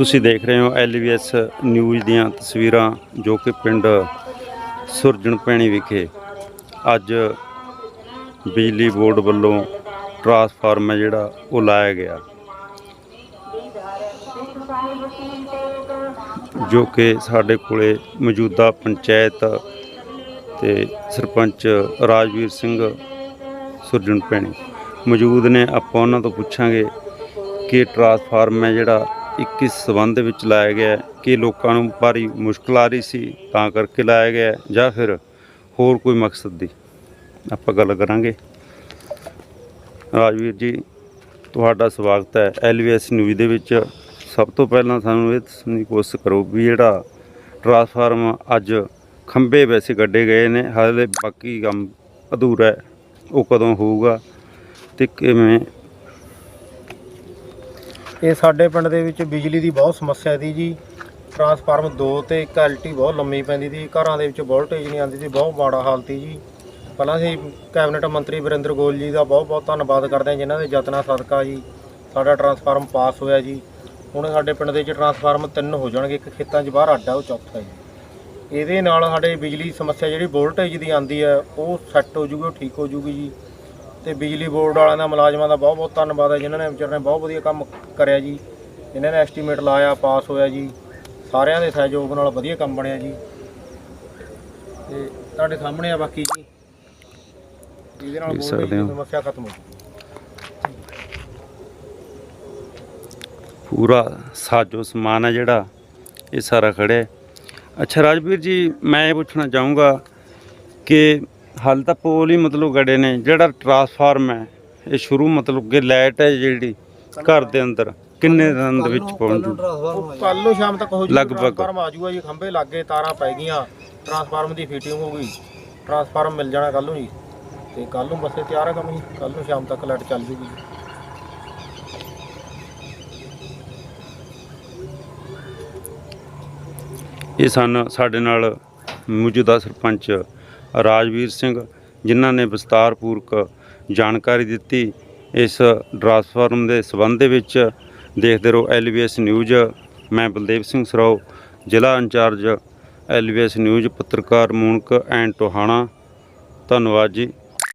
ਤੁਸੀਂ ਦੇਖ ਰਹੇ ਹੋ ਐਲਵੀਐਸ ਨਿਊਜ਼ ਦੀਆਂ ਤਸਵੀਰਾਂ ਜੋ ਕਿ ਪਿੰਡ ਸੁਰਜਣ ਪੈਣੀ ਵਿਖੇ ਅੱਜ ਬਿਜਲੀ ਬੋਰਡ ਵੱਲੋਂ ਟਰਾਂਸਫਾਰਮ ਹੈ ਜਿਹੜਾ ਉਹ ਲਾਇਆ ਗਿਆ। ਜੋ ਕਿ ਸਾਡੇ ਕੋਲੇ ਮੌਜੂਦਾ ਪੰਚਾਇਤ ਤੇ ਸਰਪੰਚ ਰਾਜਵੀਰ ਸਿੰਘ ਸੁਰਜਣ ਪੈਣੀ ਮੌਜੂਦ ਨੇ। ਆਪਾਂ ਉਹਨਾਂ ਤੋਂ ਪੁੱਛਾਂਗੇ ਕਿ ਟਰਾਂਸਫਾਰਮ ਹੈ ਜਿਹੜਾ ਇੱਕ ਕਿਸ ਸਬੰਧ ਵਿੱਚ ਲਾਇਆ ਗਿਆ ਕਿ ਲੋਕਾਂ ਨੂੰ ਭਾਰੀ ਮੁਸ਼ਕਲ ਆ ਰਹੀ ਸੀ, ਤਾਂ ਕਰਕੇ ਲਾਇਆ ਗਿਆ ਜਾਂ ਫਿਰ ਹੋਰ ਕੋਈ ਮਕਸਦ ਦੀ। ਆਪਾਂ ਗੱਲ ਕਰਾਂਗੇ। ਰਾਜਵੀਰ ਜੀ, ਤੁਹਾਡਾ ਸਵਾਗਤ ਹੈ ਐਲਵੀਐਸ ਨਿਊਜ਼ ਦੇ ਵਿੱਚ। ਸਭ ਤੋਂ ਪਹਿਲਾਂ ਸਾਨੂੰ ਇਹ ਦੱਸਣ ਦੀ ਕੋਸ਼ਿਸ਼ ਕਰੋ ਵੀ ਜਿਹੜਾ ਟਰਾਂਸਫਾਰਮ ਅੱਜ ਖੰਭੇ ਵੈਸੇ ਗੱਡੇ ਗਏ ਨੇ, ਹਾਲੇ ਬਾਕੀ ਕੰਮ ਅਧੂਰਾ ਹੈ, ਉਹ ਕਦੋਂ ਹੋਊਗਾ ਤੇ ਕਿਵੇਂ ਇਹ ਸਾਡੇ ਪਿੰਡ ਦੇ ਵਿੱਚ ਬਿਜਲੀ ਦੀ ਬਹੁਤ ਸਮੱਸਿਆ ਸੀ ਜੀ। ਟਰਾਂਸਫਾਰਮ 2 ਤੇ ਇੱਕ ਐਲਟੀ ਬਹੁਤ ਲੰਮੀ ਪੈਂਦੀ ਸੀ। ਘਰਾਂ ਦੇ ਵਿੱਚ ਵੋਲਟੇਜ ਨਹੀਂ ਆਉਂਦੀ ਸੀ, ਬਹੁਤ ਮਾੜਾ ਹਾਲਤ ਸੀ ਜੀ। ਪਹਿਲਾਂ ਅਸੀਂ ਕੈਬਨਿਟ ਮੰਤਰੀ ਵਰਿੰਦਰ ਗੋਲ ਜੀ ਦਾ ਬਹੁਤ ਬਹੁਤ ਧੰਨਵਾਦ ਕਰਦੇ ਹਾਂ ਜਿਨ੍ਹਾਂ ਦੇ ਯਤਨਾਂ ਸਦਕਾ ਜੀ। ਸਾਡਾ ਟਰਾਂਸਫਾਰਮ ਪਾਸ ਹੋਇਆ ਜੀ। ਹੁਣ ਸਾਡੇ ਪਿੰਡ ਦੇ ਵਿੱਚ ਟਰਾਂਸਫਾਰਮ ਤਿੰਨ ਹੋ ਜਾਣਗੇ, ਇੱਕ ਖੇਤਾਂ 'ਚ ਬਾਹਰ, ਅੱਡਾ ਉਹ ਚੌਥਾ ਜੀ। ਇਹਦੇ ਨਾਲ ਸਾਡੇ ਬਿਜਲੀ ਸਮੱਸਿਆ ਜਿਹੜੀ ਵੋਲਟੇਜ ਦੀ ਆਉਂਦੀ ਹੈ, ਉਹ ਸੈੱਟ ਹੋ ਜੂਗੀ, ਉਹ ਠੀਕ ਹੋ ਜੂਗੀ ਜੀ। ਤੇ ਬਿਜਲੀ ਬੋਰਡ ਵਾਲਿਆਂ ਦਾ ਮੁਲਾਜ਼ਮਾਂ ਦਾ ਬਹੁਤ ਬਹੁਤ ਧੰਨਵਾਦ ਹੈ ਜਿਨ੍ਹਾਂ ਨੇ ਵਿਚਾਰੇ ਨੇ ਬਹੁਤ ਵਧੀਆ ਕੰਮ ਕਰਿਆ ਜੀ। ਇਹਨਾਂ ਨੇ ਐਸਟੀਮੇਟ ਲਾਇਆ ਪਾਸ ਹੋਇਆ ਜੀ। ਸਾਰਿਆਂ ਦੇ ਸਹਿਯੋਗ ਨਾਲ ਵਧੀਆ ਕੰਮ ਬਣਿਆ ਜੀ। ਤੇ ਤੁਹਾਡੇ ਸਾਹਮਣੇ ਆ ਬਾਕੀ ਜੀ। ਇਹਦੇ ਨਾਲ ਸਕਦੇ ਦੀ। ਸਮੱਸਿਆ ਖਤਮ ਹੋ ਜੂਗੀ ਪੂਰਾ ਸਾਜੋ ਸਮਾਨ ਹੈ ਜਿਹੜਾ ਇਹ ਸਾਰਾ ਖੜਿਆ। ਅੱਛਾ ਰਾਜਵੀਰ ਜੀ ਮੈਂ ਇਹ ਪੁੱਛਣਾ ਚਾਹੂੰਗਾ ਕਿ ਹਾਲ ਤਾਂ ਪੋਲ ਹੀ ਮਤਲਬ ਗੜੇ ਨੇ ਜਿਹੜਾ ਟਰਾਂਸਫਾਰਮ ਹੈ ਇਹ ਸ਼ੁਰੂ ਮਤਲਬ ਕਿ ਲਾਈਟ ਹੈ ਜਿਹੜੀ ਘਰ ਦੇ ਅੰਦਰ ਕਿੰਨੇ ਦਿਨ ਦੇ ਵਿੱਚ ਪਹੁੰਚ ਕੱਲ ਨੂੰ ਸ਼ਾਮ ਤੱਕ ਹੋ ਜੂਗਾ ਲਗਭਗ। ਟਰਾਂਸਫਾਰਮ ਆ ਜੂਗਾ ਜੀ ਖੰਭੇ ਲੱਗੇ ਤਾਰਾਂ ਪੈ ਗਈਆਂ ਟਰਾਂਸਫਾਰਮ ਦੀ ਫਿਟਿੰਗ ਹੋ ਗਈ ਟਰਾਂਸਫਾਰਮ ਮਿਲ ਜਾਣਾ ਕੱਲ ਨੂੰ ਜੀ। ਤੇ ਕੱਲ ਨੂੰ ਬੱਸੇ ਤਿਆਰ ਹੈ ਕੰਮ ਜੀ ਕੱਲ ਨੂੰ ਸ਼ਾਮ ਤੱਕ ਲਾਈਟ ਚੱਲ ਜੂਗੀ। ਜੀ ਇਹ ਸਨ ਸਾਡੇ ਨਾਲ ਮੌਜੂਦਾ ਸਰਪੰਚ ਰਾਜਵੀਰ ਸਿੰਘ, ਜਿਨ੍ਹਾਂ ਨੇ ਵਿਸਤਾਰਪੂਰਕ ਜਾਣਕਾਰੀ ਦਿੱਤੀ। ਇਸ ਟਰਾਂਸਫਾਰਮ ਦੇ ਸਬੰਧ ਦੇ ਵਿੱਚ ਦੇਖਦੇ ਰਹੋ ਐਲਵੀਐਸ ਨਿਊਜ਼ ਮੈਂ ਬਲਦੇਵ ਸਿੰਘ ਸਰਾਓ ਜ਼ਿਲ੍ਹਾ ਇੰਚਾਰਜ ਐਲਵੀਐਸ ਨਿਊਜ਼ ਪੱਤਰਕਾਰ ਮੂਨਕ ਐਂਡ ਟੋਹਾਣਾ। ਧੰਨਵਾਦ ਜੀ।